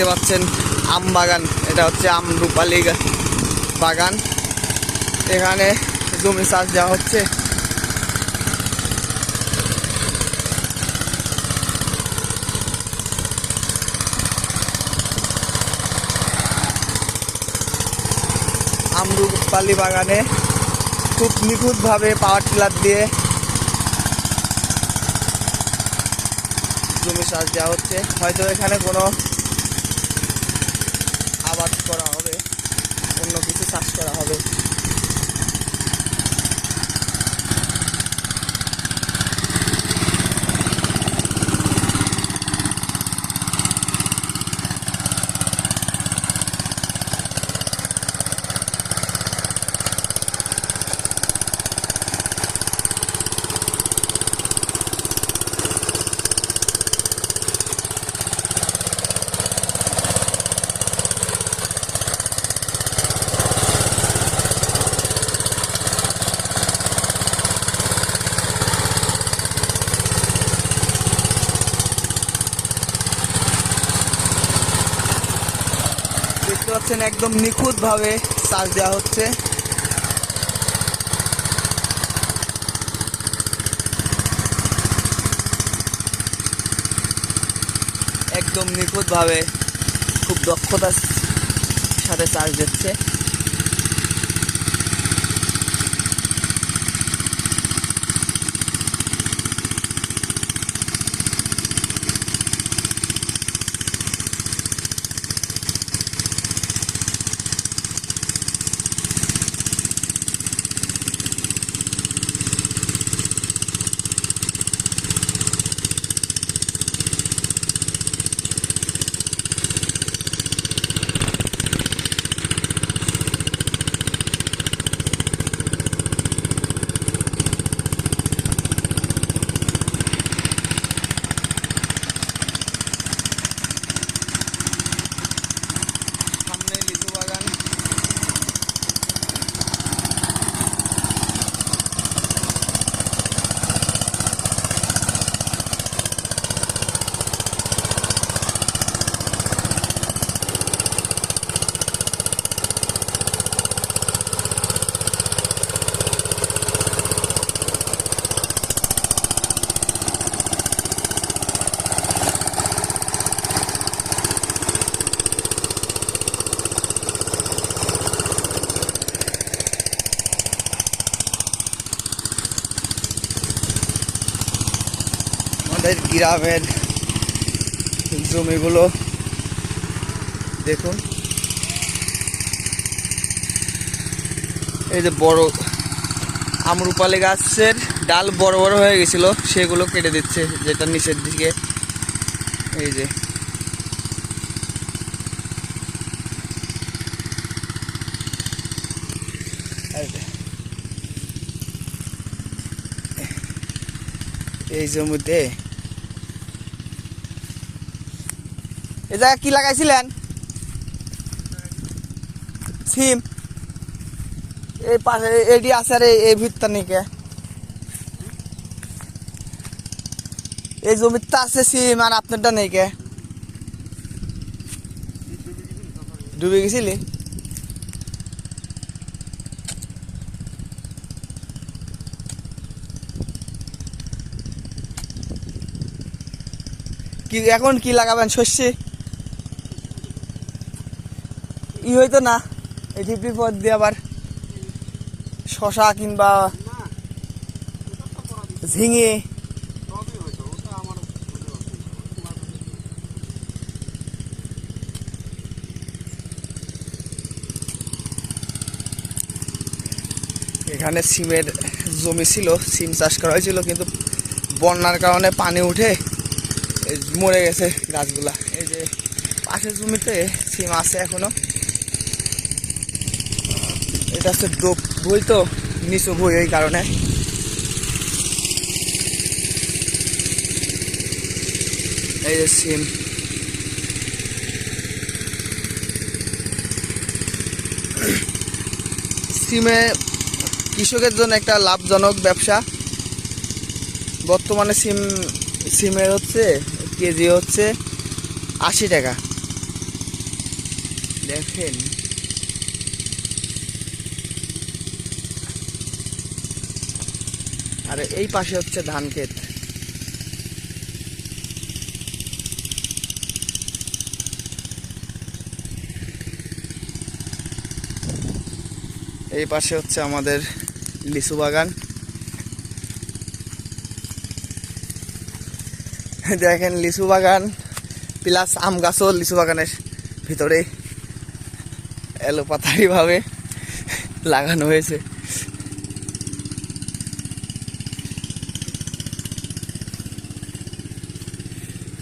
দেখতে পাচ্ছেন আম বাগান। এটা হচ্ছে আম রূপালি বাগান। এখানে জমি চাষ দেওয়া হচ্ছে। আমরুপালি বাগানে খুব নিখুঁতভাবে পাওয়ার টিলার দিয়ে জমি চাষ দেওয়া হচ্ছে। হয়তো এখানে কোনো করা হবে অন্য কিছু চাষ করা হবে দেখতে পাচ্ছেন একদম নিখুঁতভাবে চাষ দেওয়া হচ্ছে। একদম নিখুঁতভাবে খুব দক্ষতার সাথে চাষ দিচ্ছে সামনে লিচু বাগান আমাদের গ্রামের জমিগুলো। দেখুন। এই যে বড় আমরুপালি গাছের ডাল বড় বড় হয়ে গেছিল, সেগুলো কেটে দিচ্ছে, যেটা নিচের দিকে। এই যে। এই জমিতে এ জায়গা কি লাগাইছিলেন? সিম। এই পাশে এটি আছে আর এই- ভিতরটা নিকে। এই জমিতে আছে সিম আর আপনারটা নেই কে ডুবে গেছিলি? কি, এখন কি লাগাবেন, শস্যে? ই হইতো না, এই টিপি পর দিয়ে আবার শশা কিংবা ঝিঙে। এখানে সিমের জমি ছিল, সিম চাষ করা হয়েছিল, কিন্তু বন্যার কারণে পানি উঠে মরে গেছে গাছগুলা। এই যে পাশের জমিতে সিম আছে এখনও। এটা হচ্ছে ডোপ বই তো, নিচু বই এই কারণে। এই যে সিম। সিমে কৃষকের জন্য একটা লাভজনক ব্যবসা। বর্তমানে সিম, সিমের হচ্ছে, কেজি হচ্ছে আশি টাকা। দেখেন। আর এই পাশে হচ্ছে ধান ক্ষেত। এই পাশে হচ্ছে আমাদের লিচু বাগান। দেখেন লিচু বাগান প্লাস আম গাছও লিচু বাগানের ভিতরে এলোপাতারি ভাবে লাগানো হয়েছে।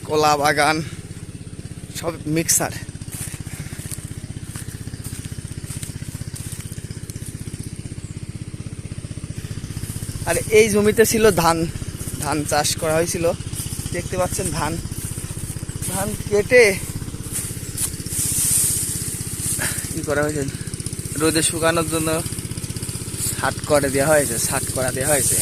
কলা বাগান সব মিক্সার আর এই জমিতে ছিল ধান ধান চাষ করা হয়েছিল। দেখতে পাচ্ছেন ধান। ধান কেটে কি করা হয়েছে? রোদে শুকানোর জন্য ছাট করে দেওয়া হয়েছে ছাট করা দেওয়া হয়েছে।